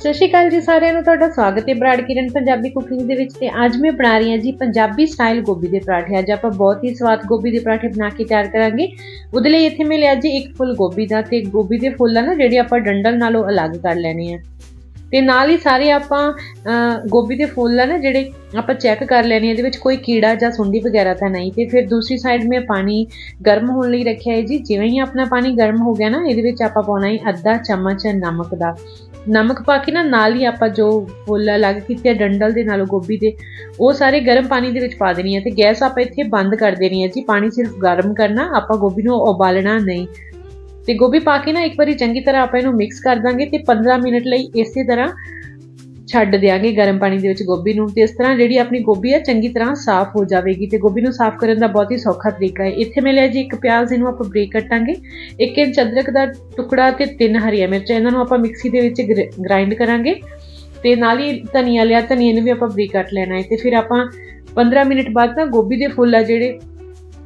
ਸਤਿ ਸ਼੍ਰੀ ਅਕਾਲ ਜੀ ਸਾਰਿਆਂ ਨੂੰ, ਤੁਹਾਡਾ ਸਵਾਗਤ ਹੈ ਬਰਾੜ ਕਿਰਨ ਪੰਜਾਬੀ ਕੁਕਿੰਗ ਦੇ ਵਿੱਚ ਤੇ ਅੱਜ ਮੈਂ ਬਣਾ ਰਹੀ ਹਾਂ ਜੀ ਪੰਜਾਬੀ ਸਟਾਈਲ ਗੋਭੀ ਦੇ ਪਰਾਠੇ। ਅੱਜ ਆਪਾਂ ਬਹੁਤ ਹੀ ਸਵਾਦ ਗੋਭੀ ਦੇ ਪਰਾਠੇ ਬਣਾ ਕੇ ਤਿਆਰ ਕਰਾਂਗੇ। ਉਹਦੇ ਲਈ ਇੱਥੇ ਮੈਂ ਲਿਆ ਜੀ ਇੱਕ ਫੁੱਲ ਗੋਭੀ ਦਾ ਤੇ ਗੋਭੀ ਦੇ ਫੁੱਲ ਆ ਨਾ ਜਿਹੜੇ ਆਪਾਂ ਡੰਡਲ ਨਾਲੋਂ ਅਲੱਗ ਕਰ ਲੈਣੇ ਆ। ਤੇ ਨਾਲ ਹੀ ਸਾਰੇ ਆਪਾਂ ਗੋਭੀ ਦੇ ਫੁੱਲ ਆ ਨਾ ਜਿਹੜੇ ਆਪਾਂ ਚੈੱਕ ਕਰ ਲੈਣੇ ਇਹਦੇ ਵਿੱਚ ਕੋਈ ਕੀੜਾ ਜਾਂ ਸੁੰਡੀ ਵਗੈਰਾ ਤਾਂ ਨਹੀਂ। ਤੇ ਫਿਰ ਦੂਸਰੀ ਸਾਈਡ ਮੈਂ ਪਾਣੀ ਗਰਮ ਹੋਣ ਲਈ ਰੱਖਿਆ ਹੈ ਜੀ। ਜਿਵੇਂ ਹੀ ਆਪਣਾ ਪਾਣੀ ਗਰਮ ਹੋ ਗਿਆ ਨਾ, ਇਹਦੇ ਵਿੱਚ ਆਪਾਂ ਪਾਉਣਾ ਹੈ ਅੱਧਾ ਚਮਚ ਨਮਕ ਦਾ। ਨਮਕ ਪਾ ਕੇ ਨਾ ਨਾਲ ਹੀ ਆਪਾਂ ਜੋ ਫੁੱਲ ਅਲੱਗ ਕੀਤੇ ਆ, ਡੰਡਲ ਦੇ ਨਾਲੋਂ ਗੋਭੀ ਦੇ, ਉਹ ਸਾਰੇ ਗਰਮ ਪਾਣੀ ਦੇ ਵਿੱਚ ਪਾ ਦੇਣੀ ਹੈ ਤੇ ਗੈਸ ਆਪਾਂ ਇੱਥੇ ਬੰਦ ਕਰ ਦੇਣੀ ਹੈ ਜੀ, ਪਾਣੀ ਸਿਰਫ ਗਰਮ ਕਰਨਾ, ਆਪਾਂ ਗੋਭੀ ਨੂੰ ਉਬਾਲਣਾ ਨਹੀਂ। ਤੇ ਗੋਭੀ ਪਾ ਕੇ ਨਾ ਇੱਕ ਵਾਰੀ ਚੰਗੀ ਤਰ੍ਹਾਂ ਆਪਾਂ ਇਹਨੂੰ ਮਿਕਸ ਕਰ ਦਾਂਗੇ ਤੇ 15 ਮਿੰਟ ਲਈ ਇਸੇ ਤਰ੍ਹਾਂ ਛੱਡ ਦਿਆਂਗੇ ਗਰਮ ਪਾਣੀ ਦੇ ਵਿੱਚ ਗੋਭੀ ਨੂੰ ਤੇ ਇਸ ਤਰ੍ਹਾਂ ਜਿਹੜੀ ਆਪਣੀ ਗੋਭੀ ਹੈ ਚੰਗੀ ਤਰ੍ਹਾਂ ਸਾਫ਼ ਹੋ ਜਾਵੇਗੀ ਤੇ ਗੋਭੀ ਨੂੰ ਸਾਫ਼ ਕਰਨ ਦਾ ਬਹੁਤ ਹੀ ਸੌਖਾ ਤਰੀਕਾ ਹੈ। ਇੱਥੇ ਮੈਂ ਲਿਆ ਜੀ ਇੱਕ ਪਿਆਜ਼, ਇਹਨੂੰ ਆਪਾਂ ਬਰੀਕ ਕੱਟਾਂਗੇ। ਇੱਕ ਇੰਚ ਅਦਰਕ ਦਾ ਟੁਕੜਾ ਤੇ ਤਿੰਨ ਹਰੀਆਂ ਮਿਰਚਾਂ, ਇਹਨਾਂ ਨੂੰ ਆਪਾਂ ਮਿਕਸੀ ਦੇ ਵਿੱਚ ਗ੍ਰਾਈਂਡ ਕਰਾਂਗੇ। ਤੇ ਨਾਲ ਹੀ ਧਨੀਆ ਲਿਆ ਧਨੀਆ ਨੂੰ ਵੀ ਆਪਾਂ ਬਰੀਕ ਕੱਟ ਲੈਣਾ ਹੈ। ਤੇ ਫਿਰ ਆਪਾਂ 15 ਮਿੰਟ ਬਾਅਦ ਤਾਂ ਗੋਭੀ ਦੇ ਫੁੱਲ ਆ ਜਿਹੜੇ,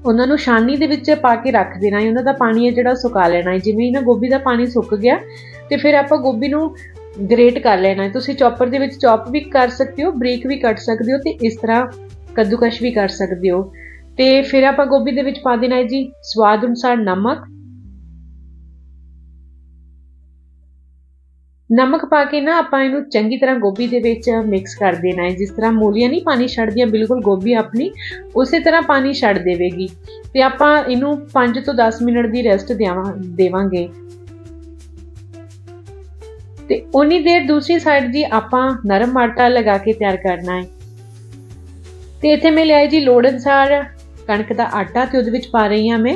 ਉਹਨਾਂ ਨੂੰ ਛਾਨਣੀ ਦੇ ਵਿੱਚ ਪਾ ਕੇ ਰੱਖ ਦੇਣਾ ਹੈ। ਉਹਨਾਂ ਦਾ ਪਾਣੀ ਹੈ ਜਿਹੜਾ ਸੁਕਾ ਲੈਣਾ ਹੈ। ਜਿਵੇਂ ਹੀ ਨਾ ਗੋਭੀ ਦਾ ਪਾਣੀ ਸੁੱਕ ਗਿਆ, ਤੇ ਫਿਰ ਆਪਾਂ ਗੋਭੀ ਨੂੰ ਗ੍ਰੇਟ ਕਰ ਲੈਣਾ ਤੁਸੀਂ ਚੌਪਰ ਦੇ ਵਿੱਚ ਚੌਪ ਵੀ ਕਰ ਸਕਦੇ ਹੋ, ਬਰੀਕ ਵੀ ਕੱਟ ਸਕਦੇ ਹੋ ਤੇ ਇਸ ਤਰ੍ਹਾਂ ਕੱਦੂਕਸ਼ ਵੀ ਕਰ ਸਕਦੇ ਹੋ। ਤੇ ਫਿਰ ਆਪਾਂ ਗੋਭੀ ਦੇ ਵਿੱਚ ਪਾ ਦੇਣਾ ਹੈ ਜੀ ਸਵਾਦ ਅਨੁਸਾਰ ਨਮਕ। ਨਮਕ ਪਾ ਕੇ ਨਾ ਆਪਾਂ ਇਹਨੂੰ ਚੰਗੀ ਤਰ੍ਹਾਂ ਗੋਭੀ ਦੇ ਵਿੱਚ ਮਿਕਸ ਕਰ ਦੇਣਾ ਹੈ। ਜਿਸ ਤਰ੍ਹਾਂ ਮੂਲੀਆਂ ਨਹੀਂ ਪਾਣੀ ਛੱਡਦੀਆਂ, ਬਿਲਕੁਲ ਗੋਭੀ ਆਪਣੀ ਉਸੇ ਤਰ੍ਹਾਂ ਪਾਣੀ ਛੱਡ ਦੇਵੇਗੀ। ਤੇ ਆਪਾਂ ਇਹਨੂੰ 5 ਤੋਂ 10 ਮਿੰਟ ਦੀ ਰੈਸਟ ਦੇਵਾਂਗੇ। ਤੇ ਉਨੀ ਦੇਰ ਦੂਸਰੀ ਸਾਈਡ ਦੀ ਆਪਾਂ ਨਰਮ ਆਟਾ ਲਗਾ ਕੇ ਤਿਆਰ ਕਰਨਾ ਹੈ। ਤੇ ਇੱਥੇ ਮੈਂ ਲਿਆਈ ਜੀ ਲੋੜ ਅਨੁਸਾਰ ਕਣਕ ਦਾ ਆਟਾ ਤੇ ਉਹਦੇ ਵਿੱਚ ਪਾ ਰਹੀ ਹਾਂ ਮੈਂ।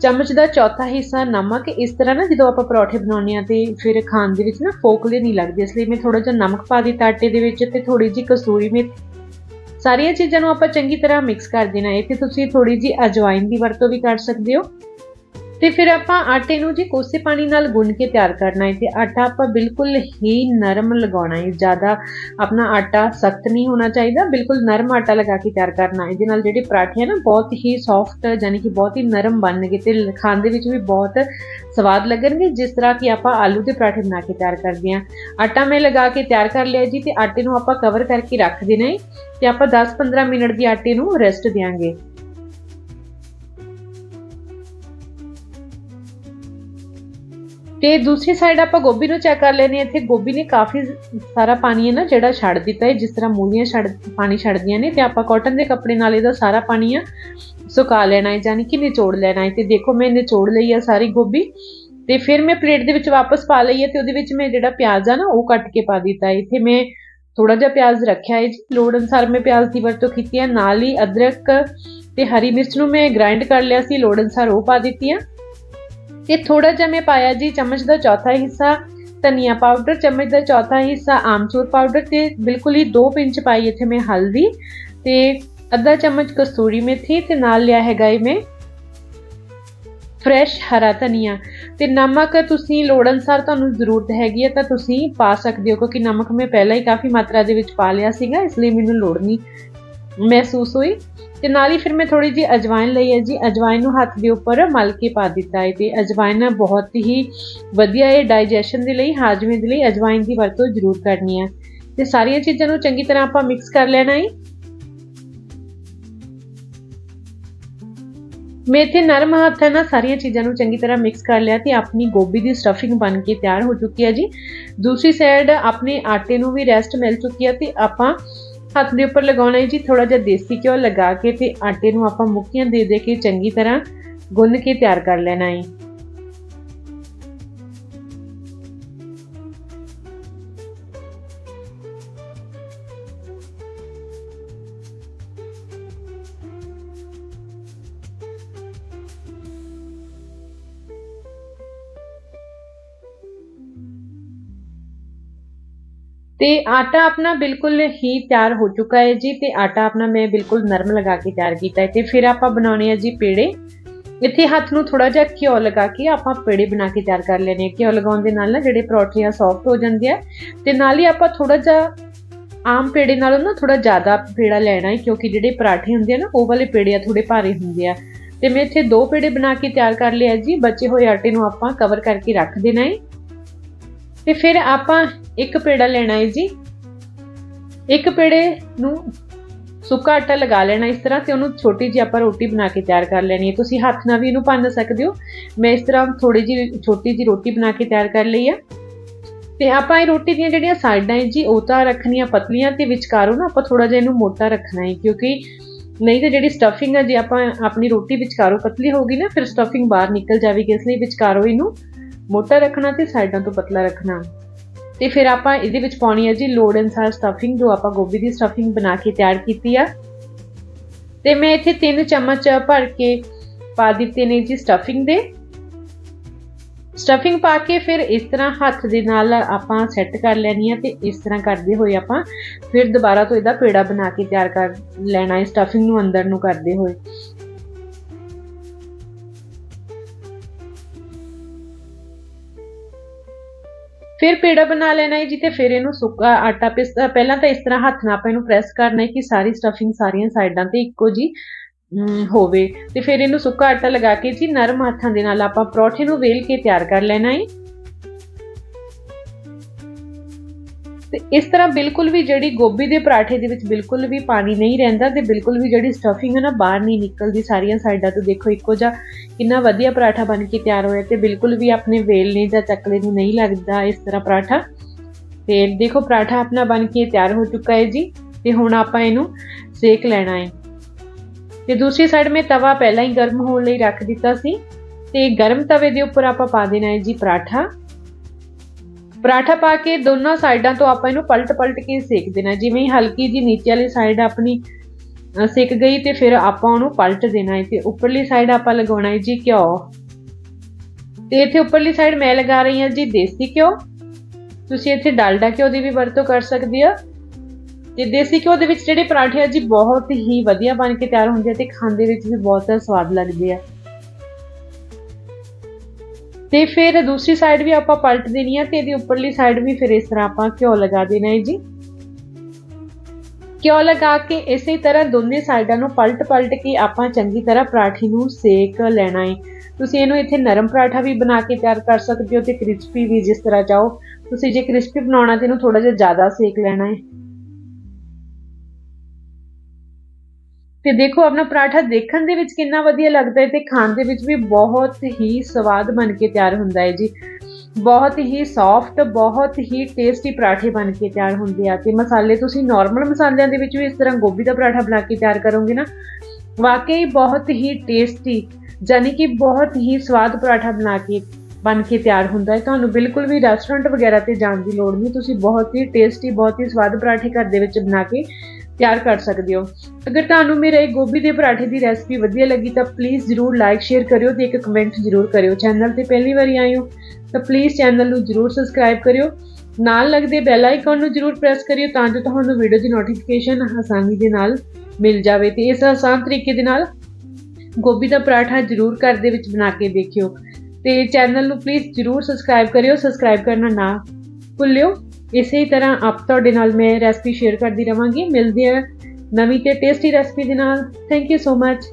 ਚਮਚ ਦਾ ਚੌਥਾ ਹਿੱਸਾ ਨਮਕ। ਇਸ ਤਰ੍ਹਾਂ ਨਾ ਜਦੋਂ ਆਪਾਂ ਪਰੌਠੇ ਬਣਾਉਂਦੇ ਆ ਤੇ ਫਿਰ ਖਾਣ ਦੇ ਵਿੱਚ ਨਾ ਫੋਕਲੇ ਨਹੀਂ ਲੱਗਦੇ, ਇਸ ਲਈ ਮੈਂ ਥੋੜਾ ਜਿਹਾ ਨਮਕ ਪਾ ਦਿੱਤਾ ਆਟੇ ਦੇ ਵਿੱਚ ਤੇ ਥੋੜੀ ਜਿਹੀ ਕਸੂਰੀ ਮੇਥੀ। ਸਾਰੀਆਂ ਚੀਜ਼ਾਂ ਨੂੰ ਆਪਾਂ ਚੰਗੀ ਤਰ੍ਹਾਂ ਮਿਕਸ ਕਰ ਦੇਣਾ ਹੈ ਤੇ ਤੁਸੀਂ ਥੋੜੀ ਜਿਹੀ ਅਜਵਾਇਨ ਦੀ ਵਰਤੋਂ ਵੀ ਕਰ ਸਕਦੇ ਹੋ। ਤੇ ਫਿਰ ਆਪਾਂ ਆਟੇ ਨੂੰ ਜੀ ਕੋਸੇ ਪਾਣੀ ਨਾਲ ਗੁੰਨ ਕੇ ਤਿਆਰ ਕਰਨਾ ਹੈ ਤੇ ਆਟਾ ਆਪਾਂ ਬਿਲਕੁਲ ਹੀ ਨਰਮ ਲਗਾਉਣਾ ਹੈ। ਜ਼ਿਆਦਾ ਆਪਣਾ ਆਟਾ ਸਖਤ ਨਹੀਂ ਹੋਣਾ ਚਾਹੀਦਾ, ਬਿਲਕੁਲ ਨਰਮ ਆਟਾ ਲਗਾ ਕੇ ਤਿਆਰ ਕਰਨਾ ਹੈ। ਇਹਦੇ ਨਾਲ ਜਿਹੜੇ ਪਰਾਠੇ ਆ ਨਾ, ਬਹੁਤ ਹੀ ਸੌਫਟ ਯਾਨੀ ਕਿ ਬਹੁਤ ਹੀ ਨਰਮ ਬਣਨਗੇ ਤੇ ਖਾਣ ਦੇ ਵਿੱਚ ਵੀ ਬਹੁਤ ਸਵਾਦ ਲੱਗਣਗੇ। ਜਿਸ ਤਰ੍ਹਾਂ ਕਿ ਆਪਾਂ ਆਲੂ ਦੇ ਪਰਾਠੇ ਬਣਾ ਕੇ ਤਿਆਰ ਕਰਦੇ ਹਾਂ। ਆਟਾ ਮੈਂ ਲਗਾ ਕੇ ਤਿਆਰ ਕਰ ਲਿਆ ਜੀ ਤੇ ਆਟੇ ਨੂੰ ਆਪਾਂ ਕਵਰ ਕਰਕੇ ਰੱਖ ਦੇਣਾ ਹੈ ਤੇ ਆਪਾਂ 10-15 ਮਿੰਟ ਦੀ ਆਟੇ ਨੂੰ ਰੈਸਟ ਦੇਵਾਂਗੇ ਤੇ ਦੂਸਰੀ ਸਾਈਡ ਆਪਾਂ ਗੋਭੀ ਨੂੰ ਚੈੱਕ ਕਰ ਲੈਨੇ ਇੱਥੇ ਗੋਭੀ ਨੇ ਕਾਫੀ ਸਾਰਾ ਪਾਣੀ ਹੈ ਨਾ ਜਿਹੜਾ ਛੱਡ ਦਿੱਤਾ ਹੈ, ਜਿਸ ਤਰ੍ਹਾਂ ਮੂਲੀਆਂ ਛੱਡ, ਪਾਣੀ ਛੱਡਦੀਆਂ ਨੇ ਤੇ ਆਪਾਂ ਕਾਟਨ ਦੇ ਕੱਪੜੇ ਨਾਲ ਇਹਦਾ ਸਾਰਾ ਪਾਣੀ ਆ ਸੁਕਾ ਲੈਣਾ ਹੈ ਯਾਨੀ ਕਿ ਨਿਚੋੜ ਲੈਣਾ ਹੈ। ਤੇ ਦੇਖੋ ਮੈਂ ਨਿਚੋੜ ਲਈ ਆ ਸਾਰੀ ਗੋਭੀ ਤੇ ਫਿਰ ਮੈਂ ਪਲੇਟ ਦੇ ਵਿੱਚ ਵਾਪਸ ਪਾ ਲਈ ਹੈ ਤੇ ਉਹਦੇ ਵਿੱਚ ਮੈਂ ਜਿਹੜਾ ਪਿਆਜ਼ ਆ ਨਾ, ਉਹ ਕੱਟ ਕੇ ਪਾ ਦਿੱਤਾ ਹੈ। ਇੱਥੇ ਮੈਂ ਥੋੜਾ ਜਿਹਾ ਪਿਆਜ਼ ਰੱਖਿਆ ਹੈ। ਜੀ ਲੋੜ ਅਨਸਾਰ ਮੈਂ ਪਿਆਜ਼ ਦੀ ਵਰਤੋਂ ਕੀਤੀ ਹੈ। ਨਾਲ ਹੀ ਅਦਰਕ ਤੇ ਹਰੀ ਮਿਰਚ ਨੂੰ ਮੈਂ ਗ੍ਰਾਈਂਡ ਕਰ ਲਿਆ ਸੀ। ਲੋੜ ਅਨਸਾਰ ਉਹ ਪਾ ਦਿੱਤੀ ਆ। ਇਹ ਥੋੜਾ ਜਿਹਾ ਮੈਂ ਪਾਇਆ ਜੀ ਚਮਚ ਦਾ ਚੌਥਾ ਹਿੱਸਾ, ਧਨੀਆ ਪਾਊਡਰ ਚਮਚ ਦਾ ਚੌਥਾ ਹਿੱਸਾ, ਆਮਚੂਰ ਪਾਊਡਰ ਤੇ ਬਿਲਕੁਲ ਹੀ 2 ਪਿੰਚ ਪਾਈ ਇੱਥੇ ਮੈਂ ਹਲਦੀ ਤੇ ਅੱਧਾ ਚਮਚ ਕਸਤੂਰੀ ਮੇਥੀ ਤੇ ਨਾਲ ਲਿਆ ਹੈਗਾ ਇਹ ਮੈਂ ਫਰੈਸ਼ ਹਰਾ ਧਨੀਆ। ਤੇ ਨਮਕ ਤੁਸੀਂ ਲੋੜ ਅਨਸਾਰ ਤੁਹਾਨੂੰ ਜ਼ਰੂਰਤ ਹੈਗੀ ਹੈ ਤਾਂ ਤੁਸੀਂ ਪਾ ਸਕਦੇ ਹੋ ਕਿਉਂਕਿ ਨਮਕ ਮੈਂ ਪਹਿਲਾਂ ਹੀ ਕਾਫੀ ਮਾਤਰਾ ਦੇ ਵਿੱਚ ਪਾ ਲਿਆ ਸੀਗਾ, ਇਸ ਲਈ ਮੈਨੂੰ ਲੋੜ ਨਹੀਂ। ਮਹਿਸੂਸ ਹੋਈ ਤੇ ਨਾਲ ਹੀ ਫਿਰ ਮੈਂ ਥੋੜੀ ਜੀ ਅਜਵਾਇਨ ਲਈ ਹੈ ਜੀ। ਅਜਵਾਇਨ ਨੂੰ ਹੱਥ ਦੇ ਉੱਪਰ ਮਲ ਕੇ ਪਾ ਦਿੱਤਾ ਹੈ ਤੇ ਅਜਵਾਇਨ ਬਹੁਤ ਹੀ ਵਧੀਆ ਹੈ ਡਾਈਜੈਸ਼ਨ ਦੇ ਲਈ, ਹਾਜ਼ਮੇ ਦੇ ਲਈ ਅਜਵਾਇਨ ਦੀ ਵਰਤੋਂ ਜ਼ਰੂਰ ਕਰਨੀ ਹੈ। ਤੇ ਸਾਰੀਆਂ ਚੀਜ਼ਾਂ ਨੂੰ ਚੰਗੀ ਤਰ੍ਹਾਂ ਆਪਾਂ ਮਿਕਸ ਕਰ ਲੈਣਾ ਹੈ। ਮੈਂ ਇੱਥੇ ਨਰਮ ਹੱਥ ਹੈ ਨਾ ਸਾਰੀਆਂ ਚੀਜ਼ਾਂ ਨੂੰ ਚੰਗੀ ਤਰ੍ਹਾਂ ਮਿਕਸ ਕਰ ਲਿਆ ਤੇ ਆਪਣੀ ਗੋਭੀ ਦੀ ਸਟਫਿੰਗ ਬਣ ਕੇ ਤਿਆਰ ਹੋ ਚੁੱਕੀ ਹੈ ਜੀ। ਦੂਸਰੀ ਸਾਈਡ ਆਪਣੇ ਆਟੇ ਨੂੰ ਵੀ ਰੈਸਟ ਮਿਲ ਚੁੱਕੀ ਹੈ ਤੇ ਆਪਾਂ ਹੱਥ ਦੇ ਉੱਪਰ ਲਗਾਉਣਾ ਹੈ ਜੀ ਥੋੜਾ ਜਿਹਾ ਦੇਸੀ ਘਿਓ ਲਗਾ ਕੇ ਤੇ ਆਟੇ ਨੂੰ ਆਪਾਂ ਮੁੱਕੀਆਂ ਦੇ ਦੇ ਕੇ ਚੰਗੀ ਤਰ੍ਹਾਂ ਗੁੰਨ ਕੇ ਤਿਆਰ ਕਰ ਲੈਣਾ ਹੈ। ਤੇ ਆਟਾ ਆਪਣਾ ਬਿਲਕੁਲ ਹੀ ਤਿਆਰ ਹੋ ਚੁੱਕਾ ਹੈ ਜੀ ਤੇ ਆਟਾ ਆਪਣਾ ਮੈਂ ਬਿਲਕੁਲ ਨਰਮ ਲਗਾ ਕੇ ਤਿਆਰ ਕੀਤਾ ਹੈ ਤੇ ਫਿਰ ਆਪਾਂ ਬਣਾਉਣੇ ਆ ਜੀ ਪੇੜੇ। ਇੱਥੇ ਹੱਥ ਨੂੰ ਥੋੜਾ ਜਿਹਾ ਘਿਓ ਲਗਾ ਕੇ ਆਪਾਂ ਪੇੜੇ ਬਣਾ ਕੇ ਤਿਆਰ ਕਰ ਲੈਣੇ ਆ ਘਿਓ ਲਗਾਉਣ ਦੇ ਨਾਲ ਨਾ ਜਿਹੜੇ ਪਰੌਠੇ ਆ ਸੌਫਟ ਹੋ ਜਾਂਦੇ ਆ ਤੇ ਨਾਲ ਹੀ ਆਪਾਂ ਥੋੜਾ ਜਿਹਾ ਆਮ ਪੇੜੇ ਨਾਲੋਂ ਨਾ ਥੋੜਾ ਜ਼ਿਆਦਾ ਪੇੜਾ ਲੈਣਾ ਹੈ ਕਿਉਂਕਿ ਜਿਹੜੇ ਪਰਾਠੇ ਹੁੰਦੇ ਆ ਨਾ ਉਹ ਵਾਲੇ ਪੇੜੇ ਆ ਥੋੜੇ ਭਾਰੇ ਹੁੰਦੇ ਆ। ਤੇ ਮੈਂ ਇੱਥੇ ਦੋ ਪੇੜੇ ਬਣਾ ਕੇ ਤਿਆਰ ਕਰ ਲਿਆ ਜੀ। ਬਚੇ ਹੋਏ ਆਟੇ ਨੂੰ ਆਪਾਂ ਕਵਰ ਕਰਕੇ ਰੱਖ ਦੇਣਾ ਹੈ। ਤੇ ਫਿਰ ਆਪਾਂ ਇੱਕ ਪੇੜਾ ਲੈਣਾ ਹੈ ਜੀ। ਇੱਕ ਪੇੜੇ ਨੂੰ ਸੁੱਕਾ ਆਟਾ ਲਗਾ ਲੈਣਾ ਇਸ ਤਰ੍ਹਾਂ ਤੇ ਉਹਨੂੰ ਛੋਟੀ ਜਿਹੀ ਆਪਾਂ ਰੋਟੀ ਬਣਾ ਕੇ ਤਿਆਰ ਕਰ ਲੈਣੀ ਹੈ। ਤੁਸੀਂ ਹੱਥ ਨਾਲ ਵੀ ਇਹਨੂੰ ਭੰਨ ਸਕਦੇ ਹੋ। ਮੈਂ ਇਸ ਤਰ੍ਹਾਂ ਥੋੜੀ ਜਿਹੀ ਛੋਟੀ ਜਿਹੀ ਰੋਟੀ ਬਣਾ ਕੇ ਤਿਆਰ ਕਰ ਲਈ ਆ। ਤੇ ਆਪਾਂ ਇਹ ਰੋਟੀ ਦੀਆਂ ਜਿਹੜੀਆਂ ਸਾਈਡਾਂ ਹੈ ਜੀ, ਉਹ ਤਾਂ ਰੱਖਣੀਆਂ ਪਤਲੀਆਂ ਤੇ ਵਿਚਕਾਰੋਂ ਨਾ ਆਪਾਂ ਥੋੜਾ ਜਿਹਾ ਇਹਨੂੰ ਮੋਟਾ ਰੱਖਣਾ ਹੈ। ਕਿਉਂਕਿ ਨਹੀਂ ਤਾਂ ਜਿਹੜੀ ਸਟਫਿੰਗ ਹੈ, ਜੇ ਆਪਾਂ ਆਪਣੀ ਰੋਟੀ ਵਿਚਕਾਰੋਂ ਪਤਲੀ ਹੋਗੀ ਨਾ, ਫਿਰ ਸਟਫਿੰਗ ਬਾਹਰ ਨਿਕਲ ਜਾਵੇਗੀ। ਇਸ ਲਈ ਵਿਚਕਾਰੋਂ ਇਹਨੂੰ ਮੋਟਾ ਰੱਖਣਾ ਤੇ ਸਾਈਡਾਂ ਤੋਂ ਪਤਲਾ ਰੱਖਣਾ। ਤੇ ਫਿਰ ਆਪਾਂ ਇਹਦੇ ਵਿੱਚ ਪਾਉਣੀ ਹੈ ਜੀ ਲੋੜ ਅਨਸਾਰ ਸਟਫਿੰਗ ਜੋ ਆਪਾਂ ਗੋਭੀ ਦੀ ਸਟਫਿੰਗ ਬਣਾ ਕੇ ਤਿਆਰ ਕੀਤੀ ਆ। ਤੇ ਮੈਂ ਇੱਥੇ 3 ਚਮਚ ਭਰ ਕੇ ਪਾ ਦਿੱਤੇ ਨੇ ਜੀ ਸਟਫਿੰਗ ਦੇ। ਸਟਫਿੰਗ ਪਾ ਕੇ ਫਿਰ ਇਸ ਤਰ੍ਹਾਂ ਹੱਥ ਦੇ ਨਾਲ ਆਪਾਂ ਸੈੱਟ ਕਰ ਲੈਣੀ ਆ ਤੇ ਇਸ ਤਰ੍ਹਾਂ ਕਰਦੇ ਹੋਏ ਆਪਾਂ ਫਿਰ ਦੁਬਾਰਾ ਤੋਂ ਇਹਦਾ ਪੇੜਾ ਬਣਾ ਕੇ ਤਿਆਰ ਕਰ ਲੈਣਾ ਹੈ ਸਟਫਿੰਗ ਨੂੰ ਅੰਦਰ ਨੂੰ ਕਰਦੇ ਹੋਏ। ਫਿਰ ਪੇੜਾ ਬਣਾ ਲੈਣਾ ਹੈ ਜੀ ਤੇ ਫਿਰ ਇਹਨੂੰ ਸੁੱਕਾ ਆਟਾ ਪਿਸ ਪਹਿਲਾਂ ਤਾਂ ਇਸ ਤਰ੍ਹਾਂ ਹੱਥ ਨਾਲ ਆਪਾਂ ਇਹਨੂੰ ਪ੍ਰੈਸ ਕਰਨਾ ਹੈ ਕਿ ਸਾਰੀ ਸਟਫਿੰਗ ਸਾਰੀਆਂ ਸਾਈਡਾਂ ਤੇ ਇੱਕੋ ਜੀ ਹੋਵੇ। ਤੇ ਫਿਰ ਇਹਨੂੰ ਸੁੱਕਾ ਆਟਾ ਲਗਾ ਕੇ ਜੀ ਨਰਮ ਹੱਥਾਂ ਦੇ ਨਾਲ ਆਪਾਂ ਪਰੌਠੇ ਨੂੰ ਵੇਲ ਕੇ ਤਿਆਰ ਕਰ ਲੈਣਾ ਹੈ। ਤੇ ਇਸ ਤਰ੍ਹਾਂ ਬਿਲਕੁਲ ਵੀ ਜਿਹੜੀ ਗੋਭੀ ਦੇ ਪਰਾਠੇ ਦੇ ਵਿੱਚ ਬਿਲਕੁਲ ਵੀ ਪਾਣੀ ਨਹੀਂ ਰਹਿੰਦਾ ਤੇ ਬਿਲਕੁਲ ਵੀ ਜਿਹੜੀ ਸਟਫਿੰਗ ਹੈ ਨਾ ਬਾਹਰ ਨਹੀਂ ਨਿਕਲਦੀ, ਸਾਰੀਆਂ ਸਾਈਡਾਂ ਤੋਂ ਦੇਖੋ ਇੱਕੋ ਜਿਹਾ ਕਿੰਨਾ ਵਧੀਆ ਪਰਾਠਾ ਬਣ ਕੇ ਤਿਆਰ ਹੋਇਆ ਤੇ ਬਿਲਕੁਲ ਵੀ ਆਪਣੇ ਵੇਲਨੇ ਜਾਂ ਚੱਕਲੇ ਨੂੰ ਨਹੀਂ ਲੱਗਦਾ ਇਸ ਤਰ੍ਹਾਂ ਪਰਾਠਾ। ਤੇ ਦੇਖੋ ਪਰਾਠਾ ਆਪਣਾ ਬਣ ਕੇ ਤਿਆਰ ਹੋ ਚੁੱਕਾ ਹੈ ਜੀ ਤੇ ਹੁਣ ਆਪਾਂ ਇਹਨੂੰ ਸੇਕ ਲੈਣਾ ਹੈ। ਤੇ ਦੂਸਰੀ ਸਾਈਡ ਮੈਂ ਤਵਾ ਪਹਿਲਾਂ ਹੀ ਗਰਮ ਹੋਣ ਲਈ ਰੱਖ ਦਿੱਤਾ ਸੀ ਤੇ ਗਰਮ ਤਵੇ ਦੇ ਉੱਪਰ ਆਪਾਂ ਪਾ ਦੇਣਾ ਹੈ ਜੀ ਪਰਾਠਾ। ਪਰਾਠਾ ਪਾ ਕੇ ਦੋਨੋਂ ਸਾਈਡਾਂ ਤੋਂ ਆਪਾਂ ਇਹਨੂੰ ਪਲਟ-ਪਲਟ ਕੇ ਸੇਕ ਦੇਣਾ ਜਿਵੇਂ ਹਲਕੀ ਜੀ ਨੀਚੇ ਵਾਲੀ ਸਾਈਡ ਆਪਣੀ ਸਿੱਕ ਗਈ ਤੇ ਫਿਰ ਆਪਾਂ ਉਹਨੂੰ ਪਲਟ ਦੇਣਾ ਹੈ ਤੇ ਉੱਪਰਲੀ ਸਾਈਡ ਆਪਾਂ ਲਗਾਉਣਾ ਹੈ ਜੀ ਘਿਓ। ਤੇ ਇੱਥੇ ਉੱਪਰਲੀ ਸਾਈਡ ਮੈਂ ਲਗਾ ਰਹੀ ਹਾਂ ਜੀ ਦੇਸੀ ਘਿਓ। ਤੁਸੀਂ ਇੱਥੇ ਡਾਲਡਾ ਘਿਓ ਦੀ ਵੀ ਵਰਤੋਂ ਕਰ ਸਕਦੇ ਹੋ। ਤੇ ਦੇਸੀ ਘਿਓ ਦੇ ਵਿੱਚ ਜਿਹੜੇ ਪਰਾਂਠੇ ਆ ਜੀ ਬਹੁਤ ਹੀ ਵਧੀਆ ਬਣ ਕੇ ਤਿਆਰ ਹੁੰਦੇ ਆ ਤੇ ਖਾਣ ਦੇ ਵਿੱਚ ਵੀ ਬਹੁਤ ਸਵਾਦ ਲੱਗਦੇ ਆ। ਤੇ ਫਿਰ ਦੂਸਰੀ ਸਾਈਡ ਵੀ ਆਪਾਂ ਪਲਟ ਦੇਣੀ ਆ ਤੇ ਇਹਦੀ ਉੱਪਰਲੀ ਸਾਈਡ ਵੀ ਫਿਰ ਇਸ ਤਰ੍ਹਾਂ ਆਪਾਂ ਘਿਓ ਲਗਾ ਦੇਣਾ ਹੈ ਜੀ। ਘਿਓ ਲਗਾ ਕੇ ਇਸੇ ਤਰ੍ਹਾਂ ਦੋਨੇ ਸਾਈਡਾਂ ਨੂੰ ਪਲਟ-ਪਲਟ ਕੇ ਆਪਾਂ ਚੰਗੀ ਤਰ੍ਹਾਂ ਪਰਾਠੀ ਨੂੰ ਸੇਕ ਲੈਣਾ ਹੈ ਤੁਸੀਂ ਇਹਨੂੰ ਇੱਥੇ ਨਰਮ ਪਰਾਠਾ ਵੀ ਬਣਾ ਕੇ ਤਿਆਰ ਕਰ ਸਕਦੇ ਹੋ ਤੇ ਕ੍ਰਿਸਪੀ ਵੀ ਜਿਸ ਤਰ੍ਹਾਂ ਚਾਹੋ। ਤੁਸੀਂ ਜੇ ਕ੍ਰਿਸਪੀ ਬਣਾਉਣਾ ਤੇ ਇਹਨੂੰ ਥੋੜਾ ਜਿਹਾ ਜ਼ਿਆਦਾ ਸੇਕ ਲੈਣਾ ਹੈ ਤੇ ਦੇਖੋ, ਆਪਣਾ ਪਰਾਠਾ ਦੇਖਣ ਦੇ ਵਿੱਚ ਕਿੰਨਾ ਵਧੀਆ ਲੱਗਦਾ ਹੈ ਤੇ ਖਾਣ ਦੇ ਵਿੱਚ ਵੀ ਬਹੁਤ ਹੀ ਸਵਾਦ ਬਣ ਕੇ ਤਿਆਰ ਹੁੰਦਾ ਹੈ ਜੀ। ਬਹੁਤ ਹੀ ਸੌਫਟ ਬਹੁਤ ਹੀ ਟੇਸਟੀ ਪਰਾਠੇ ਬਣ ਕੇ ਤਿਆਰ ਹੁੰਦੇ ਆ। ਤੇ ਮਸਾਲੇ ਤੁਸੀਂ ਨਾਰਮਲ ਮਸਾਲਿਆਂ ਦੇ ਵਿੱਚ ਵੀ ਇਸ ਤਰ੍ਹਾਂ ਗੋਭੀ ਦਾ ਪਰਾਠਾ ਬਣਾ ਕੇ ਤਿਆਰ ਕਰੋਗੇ ਨਾ, ਵਾਕਈ ਬਹੁਤ ਹੀ ਟੇਸਟੀ ਜਾਨੀ ਕਿ ਬਹੁਤ ਹੀ ਸਵਾਦ ਪਰਾਠਾ ਬਣਾ ਕੇ, ਬਣ ਕੇ ਤਿਆਰ ਹੁੰਦਾ ਹੈ। ਤੁਹਾਨੂੰ ਬਿਲਕੁਲ ਵੀ ਰੈਸਟੋਰੈਂਟ ਵਗੈਰਾ ਤੇ ਜਾਣ ਦੀ ਲੋੜ ਨਹੀਂ। ਤੁਸੀਂ ਬਹੁਤ ਹੀ ਟੇਸਟੀ ਬਹੁਤ ਹੀ ਸਵਾਦ ਪਰਾਠੇ ਘਰ ਦੇ ਵਿੱਚ ਬਣਾ ਕੇ ਤਿਆਰ ਕਰ ਸਕਦੇ ਹੋ। ਅਗਰ ਤੁਹਾਨੂੰ ਮੇਰੇ ਗੋਭੀ ਦੇ ਪਰਾਠੇ ਦੀ ਰੈਸਪੀ ਵਧੀਆ ਲੱਗੀ ਤਾਂ ਪਲੀਜ਼ ਜਰੂਰ ਲਾਈਕ ਸ਼ੇਅਰ ਕਰਿਓ ਤੇ ਇੱਕ ਕਮੈਂਟ ਜਰੂਰ ਕਰਿਓ। ਚੈਨਲ ਤੇ ਪਹਿਲੀ ਵਾਰੀ ਆਏ ਹੋ ਤਾਂ ਪਲੀਜ਼ ਚੈਨਲ ਨੂੰ ਜਰੂਰ ਸਬਸਕ੍ਰਾਈਬ ਕਰਿਓ। ਨਾਲ ਲੱਗਦੇ ਬੈਲ ਆਈਕਨ ਨੂੰ ਜਰੂਰ ਪ੍ਰੈਸ ਕਰਿਓ ਤਾਂ ਜੋ ਤੁਹਾਨੂੰ ਵੀਡੀਓ ਦੀ ਨੋਟੀਫਿਕੇਸ਼ਨ ਆਸਾਨੀ ਦੇ ਨਾਲ ਮਿਲ ਜਾਵੇ ਤੇ ਇਸ ਆਸਾਨ ਤਰੀਕੇ ਦੇ ਨਾਲ ਗੋਭੀ ਦਾ ਪਰਾਠਾ ਜਰੂਰ ਘਰ ਦੇ ਵਿੱਚ ਬਣਾ ਕੇ ਦੇਖਿਓ। ਤੇ ਚੈਨਲ ਨੂੰ ਪਲੀਜ਼ ਜਰੂਰ ਸਬਸਕ੍ਰਾਈਬ ਕਰਿਓ। ਸਬਸਕ੍ਰਾਈਬ ਕਰਨਾ ਨਾ ਭੁੱਲਿਓ। ਇਸੇ ਤਰ੍ਹਾਂ ਆਪ ਤੁਹਾਡੇ ਨਾਲ ਮੈਂ ਰੈਸਪੀ ਸ਼ੇਅਰ ਕਰਦੀ ਰਵਾਂਗੀ। ਮਿਲਦੇ ਆ ਨਵੀਂ ਤੇ ਟੇਸਟੀ ਰੈਸਪੀ ਦੇ ਨਾਲ। Thank you so much